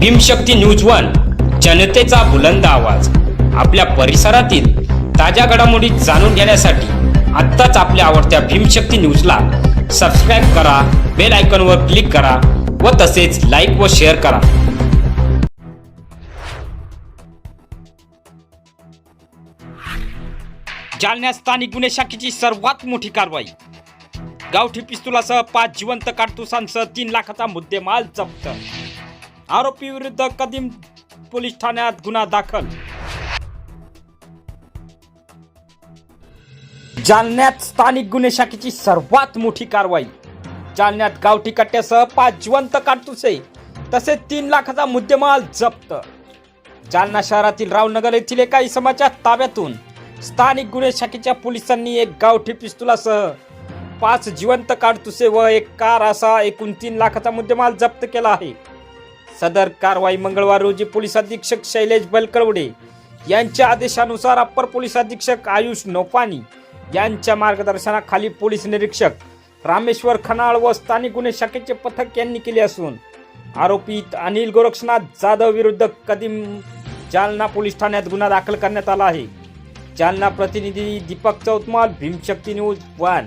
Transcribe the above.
Bhimshakti news one जनतेचा बुलंद आवाज. आपल्या परिसरातील ताज्या घडामोडी जाणून घेण्यासाठी आत्ताच आपल्या आवडत्या भीमशक्ती न्यूजला सबस्क्राईब करा बेल आयकॉनवर क्लिक करा व तसेच लाईक व शेअर करा. जालन्यात स्थानिक गुन्हे शाखेची सर्वात मोठी कारवाई. गावठी पिस्तुलासह पाच जिवंत काडतुसांसह तीन लाखाचा मुद्देमाल जप्त आरोपी विरुद्ध कदीम पोलीस ठाण्यात गुन्हा दाखल. जालन्यात स्थानिक गुन्हे शाखेची सर्वात मोठी कारवाई. जालन्यात गावठी कट्ट्यासह पाच जिवंत काडतुसे तसेच तीन लाखाचा मुद्देमाल जप्त. जालना शहरातील रावनगर येथील एका इसमाच्या ताब्यातून स्थानिक गुन्हे शाखेच्या पोलिसांनी एक गावठी पिस्तुलासह पाच जिवंत काडतुसे व एक कार असा एकूण तीन लाखाचा मुद्देमाल जप्त केला आहे. सदर कारवाई मंगळवार रोजी पोलीस अधीक्षक शैलेश बलकवडे यांच्या आदेशानुसार अप्पर पोलीस अधीक्षक आयुष नोपानी यांच्या मार्गदर्शनाखाली पोलीस निरीक्षक रामेश्वर खनाळ व स्थानिक गुन्हे शाखेचे पथक यांनी केले असून आरोपीत अनिल गोरक्षनाथ जाधव विरुद्ध कदीम जालना पोलीस ठाण्यात गुन्हा दाखल करण्यात आला आहे. जालना प्रतिनिधी दीपक चौतमाल भीमशक्ती न्यूज वन.